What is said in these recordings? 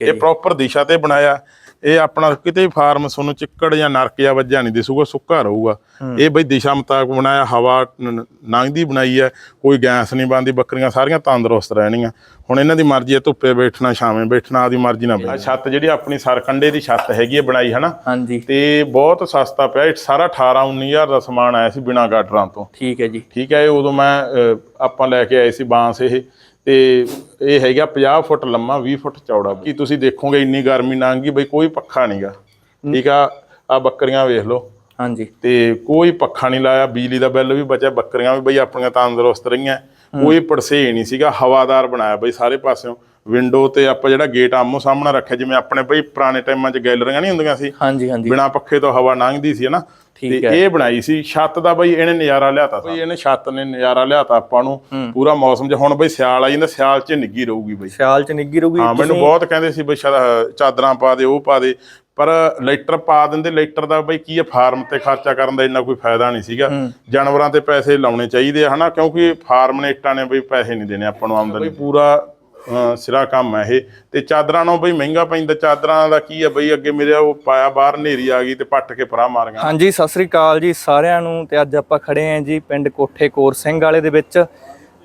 ਇਹ ਪ੍ਰੋਪਰ ਦਿਸ਼ਾ ਤੇ ਬਣਾਇਆ। ਇਹ ਆਪਣਾ ਕਿਤੇ ਫਾਰਮ ਤੁਹਾਨੂੰ ਚਿੱਕੜ ਜਾਂ ਨਰਕ ਜਾਂ ਵੱਜਾ ਨਹੀਂ ਦਿਸੂਗਾ ਸੁੱਕਾ ਰਹੂਗਾ। ਇਹ ਬਈ ਦਿਸ਼ਾ ਮੁਤਾਬਕ ਬਣਾਇਆ ਹਵਾ ਨ- ਲੰਘਦੀ ਬਣਾਈ ਹੈ ਕੋਈ ਗੈਸ ਨਹੀਂ ਬੰਦੀ ਬੱਕਰੀਆਂ ਸਾਰੀਆਂ ਤੰਦਰੁਸਤ ਰਹਿਣੀਆਂ। ਹੁਣ ਇਹਨਾਂ ਦੀ ਮਰਜ਼ੀ ਹੈ ਧੁੱਪੇ ਬੈਠਣਾ ਛਾਵੇਂ ਬੈਠਣਾ ਆਦੀ ਮਰਜ਼ੀ ਨਾਲ ਬਣਾ ਛੱਤ ਜਿਹੜੀ ਆਪਣੀ ਸਰਕੰਡੇ ਦੀ ਛੱਤ ਹੈਗੀ ਹੈ ਬਣਾਈ ਹਨਾ? ਹਾਂਜੀ। ਤੇ ਬਹੁਤ ਸਸਤਾ ਪਿਆ ਇਹ ਸਾਰਾ 18 19000 ਦਾ ਸਮਾਨ ਆਇਆ ਸੀ ਬਿਨਾ ਗਾਟਰਾਂ ਤੋਂ। ਠੀਕ ਹੈ ਜੀ। ਠੀਕ ਹੈ ਇਹ ਉਦੋਂ ਮੈਂ ਆਪਾਂ ਲੈ ਕੇ ਆਏ ਸੀ ਬਾਂਸ ਇਹ। ਤੇ ਇਹ ਹੈਗਾ 50 ਫੁੱਟ ਲੰਮਾ 20 ਫੁੱਟ ਚੌੜਾ। ਕੀ ਤੁਸੀਂ ਦੇਖੋਗੇ ਇੰਨੀ ਗਰਮੀ ਲੰਘ ਬਈ ਕੋਈ ਪੱਖਾ ਨਹੀਂਗਾ ਠੀਕ ਆ ਆ ਬੱਕਰੀਆਂ ਵੇਖ ਲਓ। ਹਾਂਜੀ। ਤੇ ਕੋਈ ਪੱਖਾ ਨਹੀਂ ਲਾਇਆ ਬਿਜਲੀ ਦਾ ਬਿੱਲ ਵੀ ਬਚਿਆ ਬੱਕਰੀਆਂ ਵੀ ਬਈ ਆਪਣੀਆਂ ਤੰਦਰੁਸਤ ਰਹੀਆਂ। ਕੋਈ ਪੜਸੇ ਨਹੀਂ ਸੀਗਾ ਹਵਾਦਾਰ ਬਣਾਇਆ ਬਈ ਸਾਰੇ ਪਾਸਿਓਂ। ਵਿੰਡੋ ਤੇ ਆਪਾਂ ਜਿਹੜਾ ਗੇਟ ਆਮੋ ਸਾਹਮਣੇ ਰੱਖਿਆ ਜਿਵੇਂ ਆਪਣੇ ਬਈ ਪੁਰਾਣੇ ਟਾਈਮਾਂ 'ਚ ਗੈਲਰੀਆਂ ਨਹੀਂ ਹੁੰਦੀਆਂ ਸੀ? ਹਾਂਜੀ ਹਾਂਜੀ। ਬਿਨਾ ਪੱਖੇ ਤੋਂ ਹਵਾ ਲੰਘਦੀ ਸੀ ਹਨਾ? ਤੇ ਇਹ ਬਣਾਈ ਸੀ ਛੱਤ ਦਾ ਬਈ ਇਹਨੇ ਨਜ਼ਾਰਾ ਲਿਆਤਾ ਬਈ ਇਹਨੇ ਛੱਤ ਨੇ ਨਜ਼ਾਰਾ ਲਿਆਤਾ ਆਪਾਂ ਨੂੰ। ਪੂਰਾ ਮੌਸਮ 'ਚ ਹੁਣ ਬਈ ਸਿਆਲ ਆ ਜਾਂਦਾ ਸਿਆਲ 'ਚ ਨਿੱਗੀ ਰਹੂਗੀ ਬਈ। ਸਿਆਲ ਚ ਨਿੱਗੀ ਰਹੂਗੀ। ਹਾਂ ਮੈਨੂੰ ਬਹੁਤ ਕਹਿੰਦੇ ਸੀ ਬਈ ਚਾਦਰਾਂ ਪਾ ਦੇ ਉਹ ਪਾ ਦੇ। ਪਰ ਲੈਟਰ ਪਾ ਦਿੰਦੇ ਲੈਟਰ ਦਾ ਬਈ ਕੀ ਹੈ ਫਾਰਮ ਤੇ ਖਰਚਾ ਕਰਨ ਦਾ ਇੰਨਾ ਕੋਈ ਫਾਇਦਾ ਨਹੀਂ ਸੀਗਾ। ਜਾਨਵਰਾਂ ਤੇ ਪੈਸੇ ਲਾਉਣੇ ਚਾਹੀਦੇ ਆ ਹਨਾ? ਕਿਉਂਕਿ ਫਾਰਮ ਨੇ ਇੱਟਾਂ ਨੇ ਬਈ ਪੈਸੇ ਨਹੀਂ ਦੇਣੇ ਆਪਾਂ ਨੂੰ ਆਮਦਨੀ ਪੂਰਾ ਸਿਰਾ ਕੰਮ ਹੈ ਇਹ। ਤੇ ਚਾਦਰਾਂ ਨੂੰ ਬਈ ਮਹਿੰਗਾ ਪੈਂਦਾ। ਚਾਦਰਾਂ ਦਾ ਕੀ ਹੈ ਬਈ, ਅੱਗੇ ਮੇਰੇ ਉਹ ਪਾਇਆ ਬਾਹਰ ਹਨੇਰੀ ਆ ਗਈ ਤੇ ਪੱਟ ਕੇ ਪਰਾਂ ਮਾਰੀਆਂ। ਹਾਂਜੀ, ਸਤਿ ਸ੍ਰੀ ਅਕਾਲ ਜੀ ਸਾਰਿਆਂ ਨੂੰ। ਤੇ ਅੱਜ ਆਪਾਂ ਖੜੇ ਆਂ ਜੀ ਪਿੰਡ ਕੋਠੇ ਕੋਰ ਸਿੰਘ ਵਾਲੇ ਦੇ ਵਿੱਚ।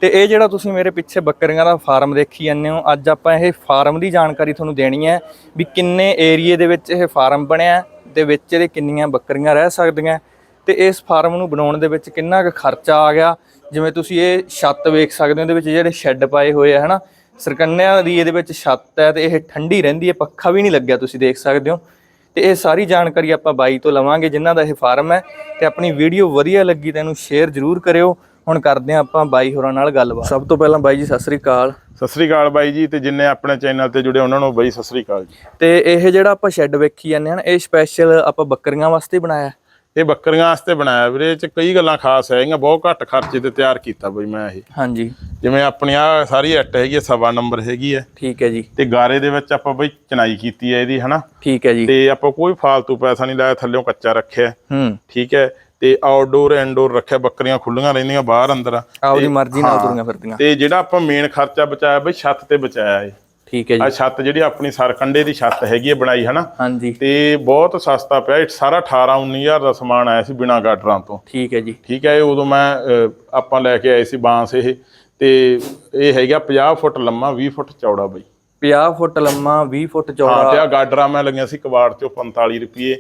ਤੇ ਇਹ ਜਿਹੜਾ ਤੁਸੀਂ ਮੇਰੇ ਪਿੱਛੇ ਬੱਕਰੀਆਂ ਦਾ ਫਾਰਮ ਦੇਖੀ ਜਾਂਦੇ ਹੋ, ਅੱਜ ਆਪਾਂ ਇਹ ਫਾਰਮ ਦੀ ਜਾਣਕਾਰੀ ਤੁਹਾਨੂੰ ਦੇਣੀ ਹੈ ਵੀ ਕਿੰਨੇ ਏਰੀਏ ਦੇ ਵਿੱਚ ਇਹ ਫਾਰਮ ਬਣਿਆ ਤੇ ਵਿੱਚ ਇਹਦੇ ਕਿੰਨੀਆਂ ਬੱਕਰੀਆਂ ਰਹਿ ਸਕਦੀਆਂ। ਤੇ ਇਸ ਫਾਰਮ ਨੂੰ ਬਣਾਉਣ ਦੇ ਵਿੱਚ ਕਿੰਨਾ ਕੁ ਖਰਚਾ ਆ ਗਿਆ। ਜਿਵੇਂ ਤੁਸੀਂ ਇਹ ਛੱਤ ਵੇਖ ਸਕਦੇ ਹੋ, ਇਹਦੇ ਵਿੱਚ ਜਿਹੜੇ ਸ਼ੈੱਡ ਪਾਏ ਹੋਏ ਆ, ਹਨਾ? ਸਰਕੰਨਿਆਂ ਦੀ ਇਹਦੇ ਵਿੱਚ ਛੱਤ ਹੈ ਤੇ ਇਹ ਠੰਡੀ ਰਹਿੰਦੀ ਹੈ ਪੱਖਾ ਵੀ ਨਹੀਂ ਲੱਗਿਆ ਤੁਸੀਂ ਦੇਖ ਸਕਦੇ ਹੋ। ਤੇ ਇਹ ਸਾਰੀ ਜਾਣਕਾਰੀ ਆਪਾਂ ਬਾਈ ਤੋਂ ਲਵਾਂਗੇ ਜਿਨ੍ਹਾਂ ਦਾ ਇਹ ਫਾਰਮ ਹੈ। ਤੇ ਆਪਣੀ ਵੀਡੀਓ ਵਧੀਆ ਲੱਗੀ ਤਾਂ ਇਹਨੂੰ ਸ਼ੇਅਰ ਜ਼ਰੂਰ ਕਰਿਓ। ਹੁਣ ਕਰਦੇ ਹਾਂ ਆਪਾਂ ਬਾਈ ਹੋਰਾਂ ਨਾਲ ਗੱਲਬਾਤ। ਸਭ ਤੋਂ ਪਹਿਲਾਂ ਬਾਈ ਜੀ ਸਤਿ ਸ੍ਰੀ ਅਕਾਲ। ਸਤਿ ਸ੍ਰੀ ਅਕਾਲ ਬਾਈ ਜੀ ਤੇ ਜਿੰਨੇ ਆਪਣੇ ਚੈਨਲ ਤੇ ਜੁੜੇ ਉਹਨਾਂ ਨੂੰ ਬਈ ਸਤਿ ਸ੍ਰੀ ਅਕਾਲ ਜੀ। ਤੇ ਇਹ ਜਿਹੜਾ ਆਪਾਂ ਸ਼ੈੱਡ ਵੇਖੀ ਜਾਂਦੇ ਹਨ ਇਹ ਸਪੈਸ਼ਲ ਆਪਾਂ ਬੱਕਰੀਆਂ ਵਾਸਤੇ ਬਣਾਇਆ। ਹੈ। ਇਹ ਬੱਕਰੀਆਂ ਵਾਸਤੇ ਬਣਾਇਆ ਵੀਰੇ ਇਹ ਚ ਕਈ ਗੱਲਾਂ ਖਾਸ ਹੈਗੀਆਂ ਬਹੁਤ ਘੱਟ ਖਰਚੇ ਤੇ ਤਿਆਰ ਕੀਤਾ ਬਈ ਮੈਂ ਇਹ। ਹਾਂਜੀ। ਜਿਵੇਂ ਆਪਣੀ ਆ ਸਾਰੀ ਐਟ ਹੈਗੀ ਹੈ ਸਵਾ ਨੰਬਰ ਹੈਗੀ ਹੈ ਠੀਕ ਹੈ ਜੀ। ਤੇ ਗਾਰੇ ਦੇ ਵਿੱਚ ਆਪਾਂ ਬਈ ਚਨਾਈ ਕੀਤੀ ਹੈ ਇਹਦੀ ਹਨਾ? ਠੀਕ ਹੈ ਜੀ। ਤੇ ਆਪਾਂ ਕੋਈ ਫਾਲਤੂ ਪੈਸਾ ਨਹੀਂ ਲਾਇਆ ਥੱਲੇੋਂ ਕੱਚਾ ਰੱਖਿਆ। ਹੂੰ। ਠੀਕ ਹੈ? ਤੇ ਆਊਟਡੋਰ ਇਨਡੋਰ ਰੱਖਿਆ ਬੱਕਰੀਆਂ ਖੁੱਲੀਆਂ ਰਹਿੰਦੀਆਂ ਬਾਹਰ ਅੰਦਰ। ਆਪਦੀ ਮਰਜ਼ੀ ਨਾਲ ਤੁਰੀਆਂ ਫਿਰਦੀਆਂ। ਤੇ ਜਿਹੜਾ ਆਪਾਂ ਮੇਨ ਖਰਚਾ ਬਚਾਇਆ ਬਈ ਛੱਤ ਤੇ ਬਚਾਇਆ ਏ ਠੀਕ ਹੈ ਆ ਜੀ ਛੱਤ ਜਿਹੜੀ ਆਪਣੀ ਸਰਕੰਡੇ ਦੀ ਛੱਤ ਹੈਗੀ ਹੈ ਬਣਾਈ ਹਨਾ? ਹਾਂਜੀ। ਤੇ ਬਹੁਤ ਸਸਤਾ ਪਿਆ। ਇਹ ਸਾਰਾ 18 19000 ਦਾ ਸਮਾਨ ਆਇਆ ਸੀ ਬਿਨਾ ਗਾਟਰਾਂ ਤੋਂ। ਠੀਕ ਹੈ ਜੀ। ਠੀਕ ਹੈ ਇਹ ਉਦੋਂ ਮੈਂ ਆਪਾਂ ਲੈ ਕੇ ਆਏ ਸੀ ਬਾਂਸ ਇਹ। ਤੇ ਇਹ ਹੈਗਾ 50 ਫੁੱਟ ਲੰਮਾ 20 ਫੁੱਟ ਚੌੜਾ ਬਈ। 50 ਫੁੱਟ ਲੰਮਾ 20 ਫੁੱਟ ਹਾਂ ਚੌੜਾ ਤੇ ਆ ਗਾਡਰਾਂ ਮੈਂ ਲੱਗੀਆਂ ਸੀ ਕਬਾੜ ਚੋਂ 45 ਰੁਪਏ।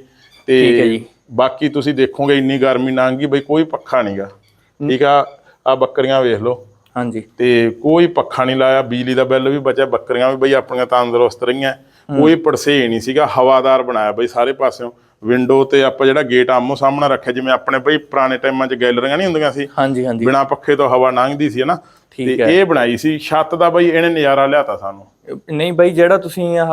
ਤੇ ਠੀਕ ਹੈ ਜੀ। ਬਾਕੀ ਤੁਸੀਂ ਦੇਖੋਗੇ ਇੰਨੀ ਗਰਮੀ ਲੰਘ ਬਈ ਕੋਈ ਪੱਖਾ ਨਹੀਂਗਾ ਠੀਕ ਆ ਆ ਬੱਕਰੀਆਂ ਵੇਖ ਲਓ। ਹਾਂਜੀ। ਤੇ ਕੋਈ ਪੱਖਾ ਨਹੀਂ ਲਾਇਆ ਬਿਜਲੀ ਦਾ ਬਿੱਲ ਵੀ ਬਚਿਆ ਬੱਕਰੀਆਂ ਵੀ ਬਈ ਆਪਣੀਆਂ ਤੰਦਰੁਸਤ ਰਹੀਆਂ। ਕੋਈ ਪੜਸੇ ਨਹੀਂ ਸੀਗਾ ਹਵਾਦਾਰ ਬਣਾਇਆ ਬਈ ਸਾਰੇ ਪਾਸਿਓਂ। ਵਿੰਡੋ ਤੇ ਆਪਾਂ ਜਿਹੜਾ ਗੇਟ ਆਮੋ ਸਾਹਮਣੇ ਰੱਖਿਆ ਜਿਵੇਂ ਆਪਣੇ ਬਈ ਪੁਰਾਣੇ ਟਾਈਮਾਂ 'ਚ ਗੈਲਰੀਆਂ ਨਹੀਂ ਹੁੰਦੀਆਂ ਸੀ। ਹਾਂਜੀ ਹਾਂਜੀ। ਬਿਨਾ ਪੱਖੇ ਤੋਂ ਹਵਾ ਲੰਘਦੀ ਸੀ ਹਨਾ? ਤੇ ਇਹ ਬਣਾਈ ਸੀ ਛੱਤ ਦਾ ਬਈ ਇਹਨੇ ਨਜ਼ਾਰਾ ਲਿਆਤਾ ਸਾਨੂੰ। ਨਹੀਂ ਬਾਈ ਜਿਹੜਾ ਤੁਸੀਂ ਆਹ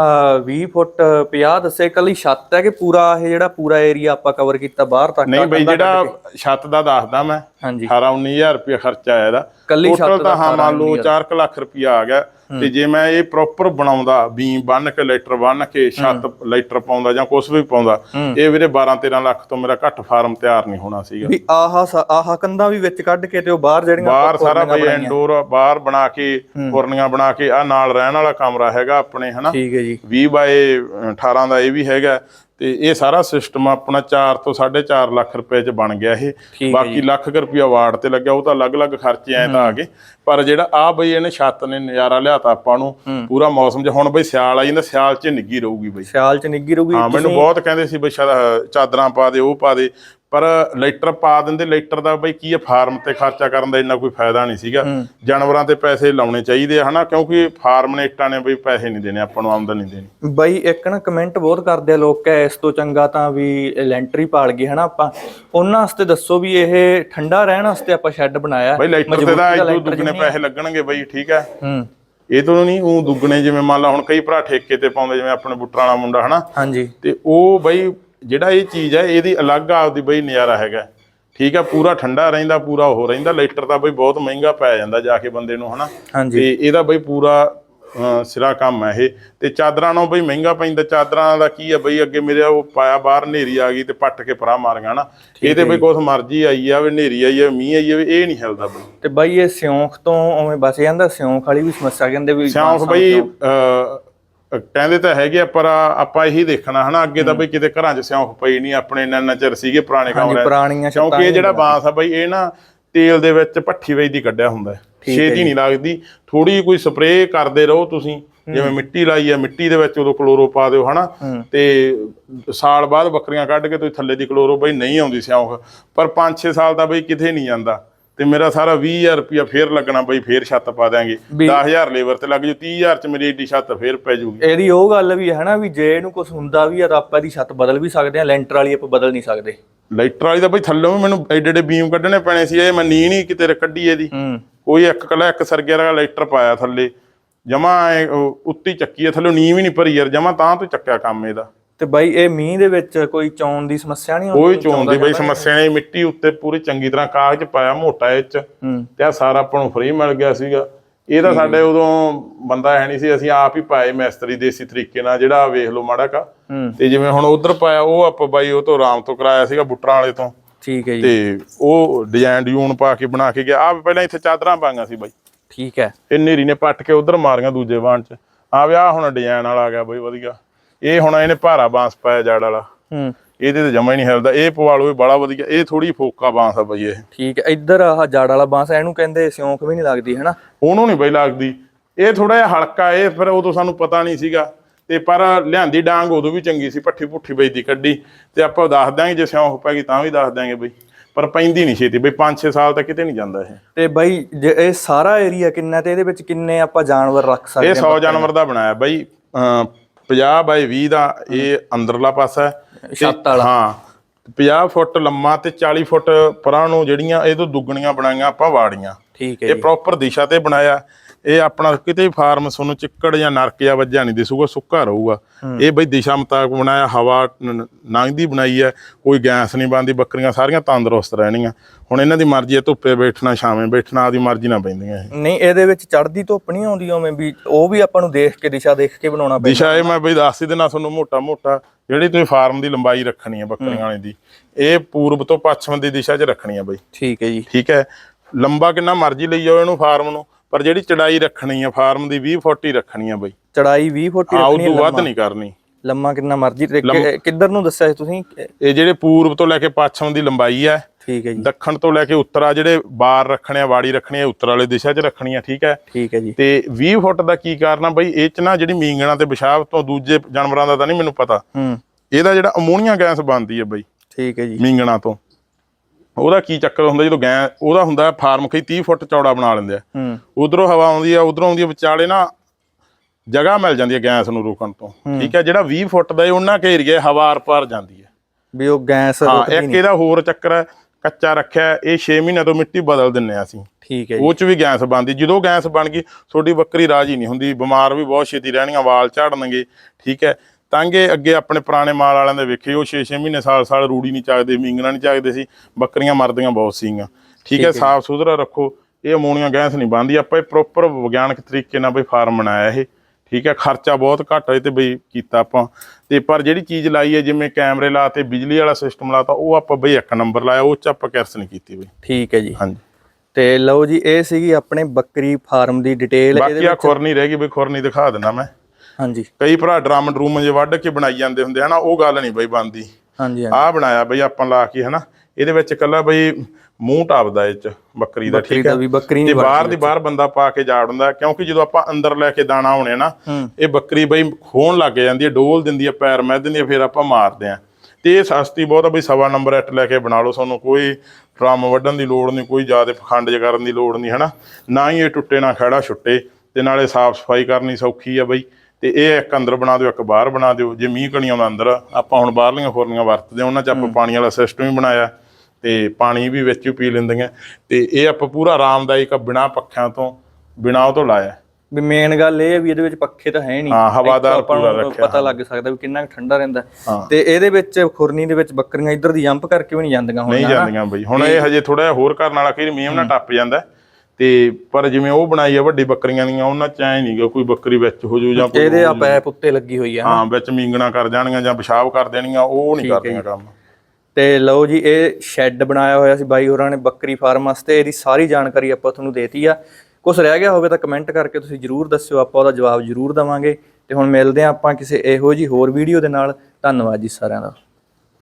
20 ਫੁੱਟ 50 ਦੱਸੇ ਕੱਲੀ ਛੱਤ ਹੈ ਕਿ ਪੂਰਾ ਇਹ ਜਿਹੜਾ ਪੂਰਾ ਏਰੀਆ ਆਪਾਂ ਕਵਰ ਕੀਤਾ ਬਾਹਰ ਤੱਕ ਨਹੀਂ ਬਈ ਜਿਹੜਾ? ਛੱਤ ਦਾ ਦੱਸਦਾ ਮੈਂ ਹਾਂਜੀ। 18 19000 ਰੁਪਏ ਖਰਚਾ ਆਇਆ ਇਹਦਾ। ਕੱਲੀ ਛੱਤ ਦਾ ਤਾਂ ਹਾਂ ਮੰਨ ਲਓ 18,000 4 ਲੱਖ ਰੁਪਇਆ ਆ ਗਿਆ। ਤੇ ਜੇ ਮੈਂ ਇਹ ਪ੍ਰੋਪਰ ਬਣਾਉਂਦਾ ਬੀਮ ਬੰਨ ਕੇ ਲੈਟਰ ਬੰਨ ਕੇ ਛੱਤ ਲੈਟਰ ਪਾਉਂਦਾ ਜਾਂ ਕੁਝ ਵੀ ਪਾਉਂਦਾ ਇਹ ਵੀਰੇ 12 13 ਲੱਖ ਤੋਂ ਮੇਰਾ ਘੱਟ ਫਾਰਮ ਤਿਆਰ ਨਹੀਂ ਹੋਣਾ ਸੀਗਾ। ਵੀ ਆਹ ਆਹ ਕੰਧਾਂ ਵੀ ਵਿੱਚ ਕੱਢ ਕੇ ਤੇ ਉਹ ਬਾਹਰ ਜਿਹੜੀਆਂ ਬਾਹਰ ਸਾਰਾ ਬਈ। ਇੰਡੋਰ ਬਾਹਰ ਬਣਾ ਕੇ ਫੁਰਨੀਆਂ ਬਣਾ ਕੇ ਆ ਨਾਲ ਰਹਿਣ ਵਾਲਾ ਕਮਰਾ ਹੈਗਾ ਆਪਣੇ ਹਨਾ? ਠੀਕ ਹੈ ਜੀ। 20 ਬਾਏ 18 ਦਾ ਇਹ ਵੀ ਹੈਗਾ ਤੇ ਇਹ ਸਾਰਾ ਸਿਸਟਮ ਆਪਣਾ 4 ਤੋਂ 4.5 ਲੱਖ ਰੁਪਏ ਚ ਬਣ ਗਿਆ ਇਹ। ਬਾਕੀ ਲੱਖ ਕੁ ਰੁਪਇਆ ਵਾਰਡ ਤੇ ਲੱਗਿਆ ਉਹ ਤਾਂ ਅਲੱਗ-ਅਲੱਗ ਖਰਚੇ ਐ ਤਾਂ ਆ ਗਏ। ਪਰ ਜਿਹੜਾ ਆ ਬਈ ਇਹਨੇ ਛੱਤ ਨੇ ਨਜ਼ਾਰਾ ਲਿਆਤਾ ਆਪਾਂ ਨੂੰ ਪੂਰਾ ਮੌਸਮ 'ਚ ਹੁਣ ਬਈ ਸਿਆਲ ਆ ਜਾਂਦਾ ਸਿਆਲ 'ਚ ਨਿੱਗੀ ਰਹੂਗੀ ਬਈ। ਸਿਆਲ ਚ ਨਿੱਗੀ ਰਹੂਗੀ। ਹਾਂ ਮੈਨੂੰ ਬਹੁਤ ਕਹਿੰਦੇ ਸੀ ਬਈ ਚਾਦਰਾਂ ਪਾ ਦੇ ਉਹ ਪਾ ਦੇ। ਪਰ ਲੈਟਰ ਪਾ ਦਿੰਦੇ ਲੈਟਰ ਦਾ ਬਈ ਕੀ ਹੈ ਫਾਰਮ ਤੇ ਖਰਚਾ ਕਰਨ ਦਾ ਇੰਨਾ ਕੋਈ ਫਾਇਦਾ ਨਹੀਂ ਸੀਗਾ। ਜਾਨਵਰਾਂ ਤੇ ਪੈਸੇ ਲਾਉਣੇ ਚਾਹੀਦੇ ਆ ਹਨਾ? ਕਿਉਂਕਿ ਫਾਰਮ ਨੇ ਇੱਟਾਂ ਨੇ ਬਈ ਪੈਸੇ ਨਹੀਂ ਦੇਣੇ ਆਪਾਂ ਨੂੰ ਆਮਦਨ ਨਹੀਂ ਦੇਣੀ। ਬਾਈ ਇੱਕ ਨਾ ਕਮੈਂਟ ਬਹੁਤ ਕਰਦੇ ਆ ਲੋਕ ਕਿ ਇਸ ਤੋਂ ਚੰਗਾ ਤਾਂ ਵੀ ਲੈਂਟਰੀ ਪਾਲ ਗਏ ਹਨਾ? ਆਪਾਂ ਉਹਨਾਂ ਵਾਸਤੇ ਦੱਸੋ ਵੀ ਇਹ ਠੰਡਾ ਰਹਿਣ ਵਾਸਤੇ ਆਪਾਂ ਸ਼ੈੱਡ ਬਣਾਇਆ। ਬਈ ਲੈਟਰ ਤੇ ਦਾ ਲੈਂਟਰ ਦੁੱਗਣੇ ਪੈਸੇ ਲੱਗਣਗੇ ਬਈ ਠੀਕ ਹੈ ਹੂੰ। ਇਹ ਤੋਂ ਨਹੀਂ ਉਹ ਦੁੱਗਣੇ ਜਿਵੇਂ ਮੰਨ ਲਾ ਹੁਣ ਕਈ ਭਰਾ ਠੇਕੇ ਤੇ ਪਾਉਂਦੇ ਜਿਵੇਂ ਆਪਣੇ ਬੁੱਟਰਾਂ ਵਾਲਾ ਮੁੰਡਾ ਹਨਾ? ਹਾਂਜੀ। ਤੇ ਉਹ ਬਈ ਜਿਹੜਾ ਇਹ ਚੀਜ਼ ਹੈ ਇਹਦੀ ਅਲੱਗ ਆਪਦੀ ਬਈ ਨਜ਼ਾਰਾ ਹੈਗਾ। ਠੀਕ ਹੈ ਪੂਰਾ ਠੰਡਾ ਰਹਿੰਦਾ ਪੂਰਾ ਉਹ ਰਹਿੰਦਾ ਲੈਟਰ ਤਾਂ ਬਈ ਬਹੁਤ ਮਹਿੰਗਾ ਪੈ ਜਾਂਦਾ ਜਾ ਕੇ ਬੰਦੇ ਨੂੰ ਹਨਾ? ਤੇ ਇਹਦਾ ਬਈ ਪੂਰਾ ਸਿਰਾ ਕੰਮ ਹੈ ਇਹ। ਤੇ ਚਾਦਰਾਂ ਨੂੰ ਬਈ ਮਹਿੰਗਾ ਪੈਂਦਾ। ਚਾਦਰਾਂ ਦਾ ਕੀ ਹੈ ਬਈ ਅੱਗੇ ਮੇਰੇ ਉਹ ਪਾਇਆ ਬਾਹਰ ਹਨੇਰੀ ਆ ਗਈ ਤੇ ਪੱਟ ਕੇ ਪਰਾਂ ਮਾਰੀਆਂ ਨਾ ਇਹ ਤੇ ਬਈ ਕੁਛ ਮਰਜ਼ੀ ਆਈ ਆ ਵੀ ਹਨੇਰੀ ਆਈ ਆ ਮੀਂਹ ਆਈ ਆ ਇਹ ਨਹੀਂ ਹਿਲਦਾ ਬਈ। ਤੇ ਬਾਈ ਇਹ ਸਿਉਂਖ ਤੋਂ ਉਵੇਂ ਬਚ ਜਾਂਦਾ? ਸਿਉਂਖ ਵਾਲੀ ਵੀ ਸਮੱਸਿਆ ਕਹਿੰਦੇ ਵੀ ਸਿਉਂਖ ਬਈ ਕਹਿੰਦੇ ਤਾਂ ਹੈਗੇ ਆ, ਪਰ ਆਪਾਂ ਇਹੀ ਦੇਖਣਾ ਹਨਾ ਅੱਗੇ ਤਾਂ ਬਈ ਕਿਤੇ ਘਰਾਂ 'ਚ ਸਿਉਂਖ ਪਈ ਨਹੀਂ ਆਪਣੇ ਇੰਨਾ ਇੰਨਾ ਚਿਰ ਸੀਗੇ ਪੁਰਾਣੇ ਕਮਰੇ ਪੁਰਾਣੀਆਂ ਕਿਉਂਕਿ ਇਹ ਜਿਹੜਾ ਬਾਂਸ ਆ ਬਈ ਇਹ ਨਾ ਤੇਲ ਦੇ ਵਿੱਚ ਭੱਠੀ ਵੇਚ ਦੀ ਕੱਢਿਆ ਹੁੰਦਾ। ਛੇਤੀ ਨਹੀਂ ਲੱਗਦੀ। ਥੋੜੀ ਕੋਈ ਸਪਰੇਅ ਕਰਦੇ ਰਹੋ ਤੁਸੀਂ। ਜਿਵੇਂ ਮਿੱਟੀ ਲਾਈ ਆ ਮਿੱਟੀ ਦੇ ਵਿੱਚ ਉਦੋਂ ਕਲੋਰੋ ਪਾ ਦਿਓ ਹਨਾ। ਤੇ ਸਾਲ ਬਾਅਦ ਬੱਕਰੀਆਂ ਕੱਢ ਕੇ ਤੁਸੀਂ ਥੱਲੇ ਦੀ ਕਲੋਰੋ ਬਈ ਨਹੀਂ ਆਉਂਦੀ ਸਿਉਂਖ। ਪਰ 5-6 ਸਾਲ ਦਾ ਬਈ ਕਿਤੇ ਨਹੀਂ ਜਾਂਦਾ। ਤੇ ਮੇਰਾ ਸਾਰਾ 20000 ਰੁਪਇਆ ਫੇਰ ਲੱਗਣਾ ਬਈ ਫੇਰ ਛੱਤ ਪਾ ਦਿਆਂਗੇ। 10000 ਲੇਬਰ ਤੇ ਲੱਗ ਜੂ 30000 ਚ ਮੇਰੀ ਏਡੀ ਛੱਤ ਫੇਰ ਪੈ ਜੂਗੀ ਇਹਦੀ ਉਹ ਗੱਲ ਵੀ ਹੈ ਨਾ ਵੀ ਜੇ ਇਹਨੂੰ ਕੁਝ ਹੁੰਦਾ ਵੀ ਆ ਤਾਂ ਆਪਾਂ ਇਹਦੀ ਛੱਤ ਬਦਲ ਵੀ ਸਕਦੇ ਆ ਲੈਂਟਰ ਵਾਲੀ ਆਪਾਂ ਬਦਲ ਨਹੀਂ ਸਕਦੇ। ਲਾਈਟਰ ਵਾਲੀ ਤਾਂ ਬਈ ਥੱਲੋਂ ਵੀ ਮੈਨੂੰ ਏਡੇ ਏਡੇ ਬੀਮ ਕੱਢਣੇ ਪੈਣੇ ਸੀ ਇਹ ਮੈਂ ਨੀ ਨਹੀਂ ਕਿਤੇ ਕੱਢੀ ਇਹਦੀ। ਕੋਈ ਇੱਕ ਕਲਾ ਇੱਕ ਸਰਗਿਆ ਦਾ ਲਾਈਟਰ ਪਾਇਆ ਥੱਲੇ। ਜਮਾ ਉੱਤੀ ਚੱਕੀ ਆ ਥੱਲੋਂ ਨੀ ਵੀ ਨਹੀਂ ਭਰੀ ਯਾਰ ਜਮਾ ਤਾਂ ਤੋਂ ਚੱਕਿਆ ਕੰਮ ਇਹਦਾ। ਤੇ ਬਾਈ ਇਹ ਮੀਂਹ ਦੇ ਵਿੱਚ ਕੋਈ ਚੌਣ ਦੀ ਸਮੱਸਿਆ ਨਹੀਂ ਕੋਈ ਚੋਣ ਦੀ ਬਈ ਸਮੱਸਿਆ ਨਹੀਂ। ਮਿੱਟੀ ਉੱਤੇ ਪੂਰੀ ਚੰਗੀ ਤਰ੍ਹਾਂ ਕਾਗਜ਼ ਪਾਇਆ ਮੋਟਾ ਇਹ ਚ। ਤੇ ਆ ਸਾਰਾ ਆਪਾਂ ਨੂੰ ਫ੍ਰੀ ਮਿਲ ਗਿਆ ਸੀਗਾ। ਇਹ ਤਾਂ ਸਾਡੇ ਉਦੋਂ ਬੰਦਾ ਹੈ ਨਹੀਂ ਸੀ ਅਸੀਂ ਆਪ ਹੀ ਪਾਏ ਮੈਸਤਰੀ ਦੇਸੀ ਤਰੀਕੇ ਨਾਲ ਜਿਹੜਾ ਵੇਖ ਲਓ ਮਾੜਾ ਕਾ। ਤੇ ਜਿਵੇਂ ਹੁਣ ਉਧਰ ਪਾਇਆ ਉਹ ਆਪਾਂ ਬਾਈ ਉਹ ਤੋਂ ਰਾਮ ਤੋਂ ਕਰਾਇਆ ਸੀਗਾ ਬੁੱਟਰਾਂ ਵਾਲੇ ਤੋਂ। ਠੀਕ ਹੈ ਜੀ। ਤੇ ਉਹ ਡਿਜ਼ਾਈਨ ਡਿਊਨ ਪਾ ਕੇ ਬਣਾ ਕੇ ਗਿਆ। ਆ ਪਹਿਲਾਂ ਇੱਥੇ ਚਾਦਰਾਂ ਪਾਈਆਂ ਸੀ ਬਾਈ। ਠੀਕ ਹੈ। ਇਹ ਨੇਰੀ ਨੇ ਪੱਟ ਕੇ ਉਧਰ ਮਾਰੀਆਂ ਦੂਜੇ ਵਾਣ ਚ। ਆ ਵਿਆਹ ਹੁਣ ਡਿਜ਼ਾਈਨ ਵਾਲਾ ਆ ਗਿਆ ਬਈ ਵਧੀਆ। ਇਹ ਹੁਣ ਇਹਨੇ ਭਾਰਾ ਬਾਂਸ ਪਾਇਆ ਜੜ ਵਾਲਾ। ਹੂੰ। ਇਹਦੇ ਤੇ ਜਮਾ ਹੀ ਨਹੀਂ ਹਿਲਦਾ। ਇਹ ਪਵਾ ਲਓ ਇਹ ਬੜਾ ਵਧੀਆ ਇਹ ਥੋੜੀ ਫੋਕਾ ਬਾਂਸ ਆ ਬਈ ਇਹ। ਠੀਕ ਹੈ ਇੱਧਰ ਆਹ ਜੜ ਵਾਲਾ ਬਾਂਸ ਆ, ਇਹਨੂੰ ਕਹਿੰਦੇ ਸਿਉਂਕ ਵੀ ਨਹੀਂ ਲੱਗਦੀ ਹੈਨਾ? ਉਹਨੂੰ ਨਹੀਂ ਬਈ ਲੱਗਦੀ। ਇਹ ਥੋੜਾ ਜਿਹਾ ਹਲਕਾ ਇਹ ਫਿਰ ਉਦੋਂ ਸਾਨੂੰ ਪਤਾ ਨਹੀਂ ਸੀਗਾ। ਤੇ ਪਰ ਲਿਆਂਦੀ ਡਾਂਗ ਉਦੋਂ ਵੀ ਚੰਗੀ ਸੀ ਪੱਠੀ ਪੁੱਠੀ ਬਈਦੀ ਕੱਢੀ। ਤੇ ਆਪਾਂ ਦੱਸ ਦਾਂਗੇ ਜੇ ਸਿਉਂਖ ਪੈ ਗਈ ਤਾਂ ਵੀ ਦੱਸ ਦਾਂਗੇ ਬਈ। ਪਰ ਪੈਂਦੀ ਨਹੀਂ ਛੇਤੀ ਬਈ 5-6 ਸਾਲ ਤੱਕ ਕਿਤੇ ਨਹੀਂ ਜਾਂਦਾ ਇਹ। ਤੇ ਬਾਈ ਜੇ ਇਹ ਸਾਰਾ ਏਰੀਆ ਕਿੰਨਾ ਤੇ ਇਹਦੇ ਵਿੱਚ ਕਿੰਨੇ ਆਪਾਂ ਜਾਨਵਰ ਰੱਖ ਸਕਦੇ ਇਹ 100 ਜਾਨਵਰ ਦਾ ਬਣਾਇਆ ਬਈ ਅਮ 50 ਬਾਈ 20 ਦਾ ਇਹ ਅੰਦਰਲਾ ਪਾਸਾ ਹੈ ਛੱਤ ਵਾਲਾ। ਹਾਂ 50 ਫੁੱਟ ਲੰਮਾ ਤੇ 40 ਫੁੱਟ ਪਰਾਂ ਨੂੰ ਜਿਹੜੀਆਂ ਇਹ ਤੋਂ ਦੁੱਗਣੀਆਂ ਬਣਾਈਆਂ ਆਪਾਂ ਵਾੜੀਆਂ ਠੀਕ ਹੈ ਇਹ ਪ੍ਰੋਪਰ ਦਿਸ਼ਾ ਤੇ ਬਣਾਇਆ। ਇਹ ਆਪਣਾ ਕਿਤੇ ਫਾਰਮ ਤੁਹਾਨੂੰ ਚਿੱਕੜ ਜਾਂ ਨਰਕ ਜਾਂ ਵੱਜਿਆ ਨਹੀਂ ਦਿਸੂਗਾ ਸੁੱਕਾ ਰਹੂਗਾ। ਇਹ ਬਈ ਦਿਸ਼ਾ ਮੁਤਾਬਕ ਬਣਾਇਆ ਹਵਾ ਨ- ਲੰਘਦੀ ਬਣਾਈ ਹੈ ਕੋਈ ਗੈਸ ਨਹੀਂ ਬੰਦੀ ਬੱਕਰੀਆਂ ਸਾਰੀਆਂ ਤੰਦਰੁਸਤ ਰਹਿਣੀਆਂ। ਹੁਣ ਇਹਨਾਂ ਦੀ ਮਰਜ਼ੀ ਹੈ ਧੁੱਪੇ ਬੈਠਣਾ ਛਾਵੇਂ ਬੈਠਣਾ ਆਦੀ ਮਰਜ਼ੀ ਨਾਲ ਪੈਂਦੀਆਂ ਇਹ। ਨਹੀਂ ਇਹਦੇ ਵਿੱਚ ਚੜਦੀ ਧੁੱਪ ਨਹੀਂ ਆਉਂਦੀ ਉਵੇਂ ਵੀ ਉਹ ਵੀ ਆਪਾਂ ਨੂੰ ਦੇਖ ਕੇ ਦਿਸ਼ਾ ਦੇਖ ਕੇ ਬਣਾਉਣਾ ਪੈਂਦਾ। ਦਿਸ਼ਾ ਇਹ ਮੈਂ ਬਈ ਦੱਸ ਹੀ ਦੇਣਾ ਤੁਹਾਨੂੰ ਮੋਟਾ ਮੋਟਾ ਜਿਹੜੀ ਤੁਸੀਂ ਫਾਰਮ ਦੀ ਲੰਬਾਈ ਰੱਖਣੀ ਹੈ ਬੱਕਰੀਆਂ ਵਾਲੀ ਦੀ ਇਹ ਪੂਰਬ ਤੋਂ ਪੱਛਮ ਦੀ ਦਿਸ਼ਾ 'ਚ ਰੱਖਣੀ ਹੈ ਬਈ। ਠੀਕ ਹੈ ਜੀ। ਠੀਕ ਹੈ? ਲੰਬਾ ਕਿੰਨਾ ਮਰਜ਼ੀ ਲਈ ਜਾਓ ਇਹਨੂੰ ਫਾਰਮ ਨੂੰ ਪਰ ਜਿਹੜੀ ਚੜਾਈ ਰੱਖਣੀ ਹੈ ਫਾਰਮ ਦੀ 20 ਫੁੱਟ ਹੀ ਰੱਖਣੀ ਹੈ ਬਈ। ਚੜਾਈ 20 ਫੁੱਟ ਹੀ ਆ ਰੱਖਣੀ ਉਦੋਂ ਵੱਧ ਨਹੀਂ ਕਰਨੀ। ਲੰਮਾ ਕਿੰਨਾ ਮਰਜ਼ੀ ਕਿੱਧਰ ਨੂੰ ਦੱਸਿਆ ਸੀ ਤੁਸੀਂ? ਇਹ ਜਿਹੜੇ ਪੂਰਬ ਤੋਂ ਲੈ ਕੇ ਪੱਛਮ ਦੀ ਲੰਬਾਈ ਹੈ ਠੀਕ ਹੈ ਜੀ। ਦੱਖਣ ਤੋਂ ਲੈ ਕੇ ਉੱਤਰ ਆ ਜਿਹੜੇ ਬਾਰ ਰੱਖਣੇ ਆ ਵਾੜੀ ਰੱਖਣੀ ਆ ਉੱਤਰ ਵਾਲੇ ਦਿਸ਼ਾ 'ਚ ਰੱਖਣੀ ਆ ਠੀਕ ਹੈ? ਠੀਕ ਹੈ ਜੀ। ਤੇ 20 ਫੁੱਟ ਦਾ ਕੀ ਕਾਰਨ ਆ ਬਈ ਇਹ 'ਚ ਨਾ ਜਿਹੜੀ ਮੀਂਗਣਾ ਤੇ ਪਿਸ਼ਾਬ ਤੋਂ ਦੂਜੇ ਜਾਨਵਰਾਂ ਦਾ ਤਾਂ ਨਹੀਂ ਮੈਨੂੰ ਪਤਾ। ਹੂੰ। ਇਹਦਾ ਜਿਹੜਾ ਅਮੋਨੀਆ ਗੈਸ ਬਣਦੀ ਹੈ ਬਈ ਠੀਕ ਹੈ ਜੀ। ਮੀਂਗਣਾ ਤੋਂ। ਉਹਦਾ ਕੀ ਚੱਕਰ ਹੁੰਦਾ ਜਦੋਂ ਗੈਸ ਉਹਦਾ ਹੁੰਦਾ ਫਾਰਮ ਕਈ 30 ਫੁੱਟ ਚੌੜਾ ਬਣਾ ਲੈਂਦੇ ਆ। ਹੂੰ। ਉਧਰੋਂ ਹਵਾ ਆਉਂਦੀ ਆ ਉਧਰੋਂ ਆਉਂਦੀ ਵਿਚਾਲੇ ਨਾ ਜਗ੍ਹਾ ਮਿਲ ਜਾਂਦੀ ਹੈ ਗੈਸ ਨੂੰ ਰੋਕਣ ਤੋਂ। ਠੀਕ ਹੈ ਜਿਹੜਾ 20 ਫੁੱਟ ਦਾ ਉਹਨਾਂ ਘੇਰ ਗਿਆ ਹਵਾ ਆਰ ਪਾਰ ਜਾਂਦੀ ਹੈ ਵੀ ਉਹ ਗੈਸ ਹਾਂ ਇੱਕ ਇਹਦਾ ਹੋਰ ਚੱਕਰ ਹੈ ਕੱਚਾ ਰੱਖਿਆ ਹੈ, ਇਹ 6 ਮਹੀਨਿਆਂ ਤੋਂ ਮਿੱਟੀ ਬਦਲ ਦਿੰਨੇ ਆ ਅਸੀਂ। ਠੀਕ ਹੈ ਜੀ। ਉਹ ਚ ਵੀ ਗੈਸ ਬਣਦੀ ਜਦੋਂ ਗੈਸ ਬਣ ਗਈ ਤੁਹਾਡੀ ਬੱਕਰੀ ਰਾਜੀ ਨਹੀਂ ਹੁੰਦੀ ਬਿਮਾਰ ਵੀ ਬਹੁਤ ਛੇਤੀ ਰਹਿਣੀਆਂ ਵਾਲ ਝਾੜਨਗੇ ਠੀਕ ਹੈ। ਤਾਂਗੇ ਅੱਗੇ ਆਪਣੇ ਪੁਰਾਣੇ ਮਾਲ ਵਾਲਿਆਂ ਦੇ ਵੇਖੇ ਉਹ 6-6 ਮਹੀਨੇ ਸਾਲ-ਸਾਲ ਰੂੜੀ ਨਹੀਂ ਚੱਕਦੇ ਮੀਂਗਣਾ ਨਹੀਂ ਚੱਕਦੇ ਸੀ ਬੱਕਰੀਆਂ ਮਰਦੀਆਂ ਬਹੁਤ ਸੀਗੀਆਂ। ਠੀਕ ਹੈ ਸਾਫ਼ ਸੁਥਰਾ ਰੱਖੋ ਇਹ ਅਮੋਨੀਆ ਗੈਸ ਨਹੀਂ ਬਣਦੀ ਆਪਾਂ ਇਹ ਪ੍ਰੋਪਰ ਵਿਗਿਆਨਕ ਤਰੀਕੇ ਨਾਲ ਬਈ ਫਾਰਮ ਬਣਾਇਆ ਇਹ। ਠੀਕ ਹੈ ਖਰਚਾ ਬਹੁਤ ਘੱਟ ਹੈ ਤੇ ਬਈ ਕੀਤਾ ਆਪਾਂ। ਤੇ ਪਰ ਜਿਹੜੀ ਚੀਜ਼ ਲਾਈ ਹੈ ਜਿਵੇਂ ਕੈਮਰੇ ਲਾਤੇ ਬਿਜਲੀ ਵਾਲਾ ਸਿਸਟਮ ਲਾਤਾ ਉਹ ਆਪਾਂ ਬਈ ਇੱਕ ਨੰਬਰ ਲਾਇਆ ਉਹ ਚ ਆਪਾਂ ਕਿਰਸ ਨਹੀਂ ਕੀਤੀ ਬਈ। ਠੀਕ ਹੈ ਜੀ। ਹਾਂਜੀ। ਤੇ ਲਓ ਜੀ ਇਹ ਸੀਗੀ ਆਪਣੇ ਬੱਕਰੀ ਫਾਰਮ ਦੀ ਡਿਟੇਲ ਬਾਕੀ ਆ ਖੁਰਨੀ ਰਹਿ ਗਈ ਬਈ ਖੁਰਨੀ ਦਿਖਾ ਦਿੰਦਾ ਮੈਂ। ਹਾਂਜੀ। ਕਈ ਭਰਾ ਡਰਮ ਡਰੂਮ ਜੇ ਵੱਢ ਕੇ ਬਣਾਈ ਜਾਂਦੇ ਹੁੰਦੇ ਹਨਾ ਉਹ ਗੱਲ ਨਹੀਂ ਬਈ ਬਣਦੀ। ਹਾਂਜੀ ਆਹ ਬਣਾਇਆ ਬਈ ਆਪਾਂ ਲਾ ਕੇ ਹਨਾ ਇਹਦੇ ਵਿੱਚ ਕੱਲਾ ਬਈ ਮੂੰਹ ਟਾਪਦਾ ਇਹ ਚ ਬੱਕਰੀ ਦਾ ਠੀਕ ਹੈ? ਵੀ ਬੱਕਰੀ ਤੇ ਨਹੀਂ ਬਾਹਰ ਦੀ ਬਾਹਰ ਬੰਦਾ ਪਾ ਕੇ ਜਾੜ ਹੁੰਦਾ ਕਿਉਂਕਿ ਜਦੋਂ ਆਪਾਂ ਅੰਦਰ ਲੈ ਕੇ ਦਾਣਾ ਹੋਣੇ ਨਾ। ਇਹ ਬੱਕਰੀ ਬਈ ਖੋਣ ਲੱਗ ਜਾਂਦੀ ਹੈ ਡੋਲ ਦਿੰਦੀ ਹੈ ਪੈਰ ਮੱਧ ਦਿੰਦੀ ਹੈ ਫਿਰ ਆਪਾਂ ਮਾਰਦੇ ਆ ਤੇ ਇਹ ਸਸਤੀ ਬਹੁਤ ਆ ਬਈ ਸਵਾ ਨੰਬਰ ਇੱਟ ਲੈ ਕੇ ਬਣਾ ਲਓ ਤੁਹਾਨੂੰ ਕੋਈ ਡਰਮ ਵੱਢਣ ਦੀ ਲੋੜ ਨਹੀਂ ਕੋਈ ਜ਼ਿਆਦਾ ਪਖੰਡ ਜ ਕਰਨ ਦੀ ਲੋੜ ਨਹੀਂ ਹਨਾ। ਨਾ ਹੀ ਇਹ ਟੁੱਟੇ ਨਾ ਖੜਾ ਛੁੱਟੇ ਤੇ ਨਾਲੇ ਸਾਫ਼ ਸਫ਼ਾਈ ਕਰਨੀ ਸੌਖੀ ਆ ਬਈ। ਤੇ ਇਹ ਇੱਕ ਅੰਦਰ ਬਣਾ ਦਿਓ ਇੱਕ ਬਾਹਰ ਬਣਾ ਦਿਓ। ਜੇ ਮੀਂਹ ਕਣੀ ਆਉਂਦਾ ਅੰਦਰ ਆਪਾਂ ਹੁਣ ਬਾਹਰਲੀਆਂ ਫੁਰਨੀਆਂ ਵਰਤਦੇ ਉਹਨਾਂ 'ਚ ਆਪਾਂ ਪਾਣੀ ਵਾਲਾ ਸਿਸਟਮ ਹੀ ਬਣਾਇਆ ਤੇ ਪਾਣੀ ਵੀ ਵਿੱਚ ਹੀ ਪੀ ਲੈਂਦੀਆਂ। ਤੇ ਇਹ ਆਪਾਂ ਪੂਰਾ ਆਰਾਮਦਾਇਕ ਬਿਨਾ ਪੱਖਿਆਂ ਤੋਂ ਬਿਨਾ ਉਹ ਤੋਂ ਲਾਇਆ। ਵੀ ਮੇਨ ਗੱਲ ਇਹ ਹੈ ਵੀ ਇਹਦੇ ਵਿੱਚ ਪੱਖੇ ਤਾਂ ਹੈ ਨਹੀਂ। ਹਾਂ, ਹਵਾਦਾਰ ਪੂਰਾ ਰੱਖਿਆ, ਪਤਾ ਲੱਗ ਸਕਦਾ ਵੀ ਕਿੰਨਾ ਕੁ ਠੰਡਾ ਰਹਿੰਦਾ। ਤੇ ਇਹਦੇ ਵਿੱਚ ਖੁਰਨੀ ਦੇ ਵਿੱਚ ਬੱਕਰੀਆਂ ਇੱਧਰ ਦੀ ਜੰਪ ਕਰਕੇ ਵੀ ਨਹੀਂ ਜਾਂਦੀਆਂ ਨਹੀਂ ਹੋਣੀਆਂ ਜਾਂਦੀਆਂ ਬਈ। ਹੁਣ ਇਹ ਹਜੇ ਥੋੜਾ ਜਿਹਾ ਹੋਰ ਕਰਨ ਵਾਲਾ ਕਈ ਮੀਮ ਨਾਲ ਟੱਪ ਜਾਂਦਾ। ਤੇ ਪਰ ਜਿਵੇਂ ਉਹ ਬਣਾਈ ਆ ਵੱਡੀ ਬੱਕਰੀਆਂ ਦੀਆਂ ਉਹਨਾਂ ਚ ਐ ਨਹੀਂਗਾ ਕੋਈ ਬੱਕਰੀ ਵਿੱਚ ਹੋ ਜੂ ਜਾਂ ਕੋਈ ਇਹਦੇ ਆ ਪੈਪ ਉੱਤੇ ਲੱਗੀ ਹੋਈ ਆ ਹਾਂ ਵਿੱਚ ਮੀਂਗਣਾ ਕਰ ਜਾਣਗੀਆਂ ਜਾਂ ਪਿਸ਼ਾਬ ਕਰ ਦੇਣੀਆਂ ਉਹ ਨਹੀਂ ਕਰਦੀਆਂ ਕੰਮ। ਤੇ ਲਓ ਜੀ ਇਹ ਸ਼ੈੱਡ ਬਣਾਇਆ ਹੋਇਆ ਸੀ ਬਾਈ ਹੋਰਾਂ ਨੇ ਬੱਕਰੀ ਫਾਰਮ ਵਾਸਤੇ ਇਹਦੀ ਸਾਰੀ ਜਾਣਕਾਰੀ ਆਪਾਂ ਤੁਹਾਨੂੰ ਦੇਤੀ ਆ। ਕੁਝ ਰਹਿ ਗਿਆ ਹੋਵੇ ਤਾਂ ਕਮੈਂਟ ਕਰਕੇ ਤੁਸੀਂ ਜਰੂਰ ਦੱਸਿਓ ਆਪਾਂ ਉਹਦਾ ਜਵਾਬ ਜਰੂਰ ਦਵਾਂਗੇ। ਤੇ ਹੁਣ ਮਿਲਦੇ ਹਾਂ ਆਪਾਂ ਕਿਸੇ ਇਹੋ ਜੀ ਹੋਰ ਵੀਡੀਓ ਦੇ ਨਾਲ। ਧੰਨਵਾਦ ਜੀ ਸਾਰਿਆਂ ਦਾ।